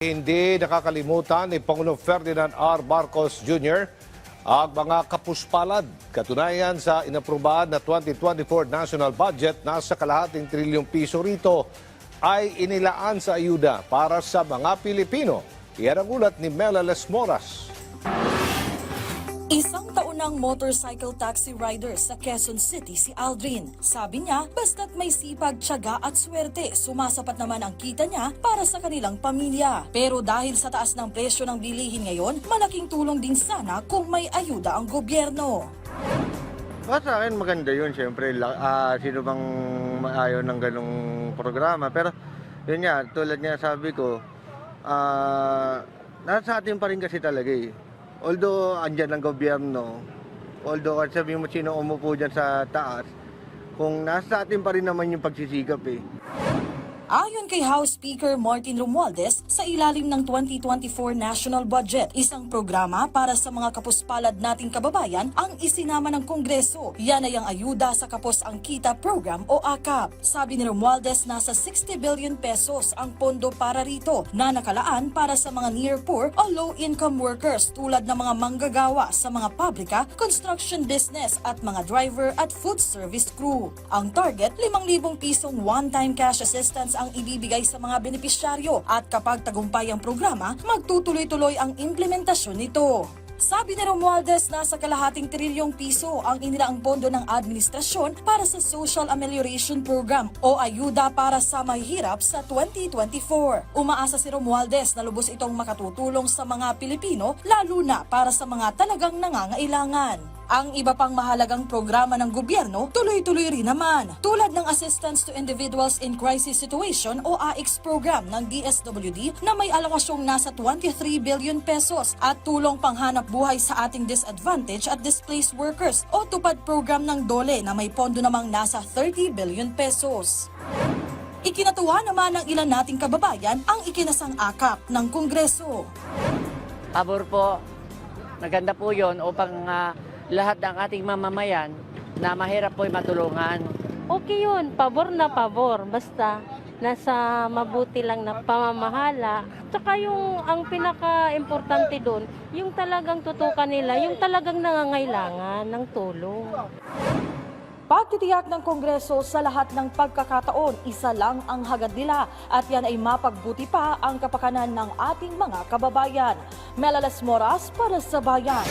Hindi nakakalimutan ni Pangulong Ferdinand R. Marcos Jr. ang mga kapuspalad. Katunayan sa inaprubahan na 2024 national budget, nasa kalahating trilyong piso rito ay inilaan sa ayuda para sa mga Pilipino. Iyan ang ulat ni Mela Les Moras. Isang taunang motorcycle taxi rider sa Quezon City si Aldrin. Sabi niya, basta't may sipag, tiyaga at swerte, sumasapat naman ang kita niya para sa kanilang pamilya. Pero dahil sa taas ng presyo ng bilihin ngayon, malaking tulong din sana kung may ayuda ang gobyerno. Para sa akin maganda yun, syempre. La, ah, sino bang maayaw ng ganong programa. Pero yun nga, tulad nga sabi ko, ah, nasa atin pa rin kasi talaga eh. Although andyan ang gobyerno, although kahit sabihin mo sino umupo dyan sa taas, kung nasa atin pa rin naman yung pagsisikap eh. Ayon kay House Speaker Martin Romualdez, sa ilalim ng 2024 National Budget, isang programa para sa mga kapuspalad nating kababayan ang isinama ng Kongreso. Yan ay ang ayuda sa Kapos ang Kita Program o AKAP. Sabi ni Romualdez, nasa 60 billion pesos ang pondo para rito na nakalaan para sa mga near poor o low-income workers tulad ng mga manggagawa sa mga pabrika, construction business at mga driver at food service crew. Ang target, 5,000 pisong one-time cash assistance ang ibibigay sa mga benepisyaryo at kapag tagumpay ang programa, magtutuloy-tuloy ang implementasyon nito. Sabi ni Romualdez na sa kalahating trilyong piso ang inilaang pondo ng administrasyon para sa Social Amelioration Program o ayuda para sa mahihirap sa 2024. Umaasa si Romualdez na lubos itong makatutulong sa mga Pilipino lalo na para sa mga talagang nangangailangan. Ang iba pang mahalagang programa ng gobyerno tuloy-tuloy rin naman, tulad ng Assistance to Individuals in Crisis Situation o AICS program ng DSWD na may alokasyong nasa 23 billion pesos at tulong panghanap buhay sa ating disadvantaged at displaced workers o tupad program ng DOLE na may pondo namang nasa 30 billion pesos. Ikinatuwa naman ng ilan nating kababayan ang ikinasang akap ng Kongreso. Pabor po, maganda po yon upang ah, lahat ng ating mamamayan na mahirap po ay matulungan. okay yun, pabor na pabor. Basta nasa mabuti lang na pamamahala. Tsaka yung ang pinaka-importante doon, yung talagang tutukan nila, yung talagang nangangailangan ng tulong. Pagtitiyak ng Kongreso sa lahat ng pagkakataon, isa lang ang hagad nila at yan ay mapagbuti pa ang kapakanan ng ating mga kababayan. Melalas Moras para sa Bayan.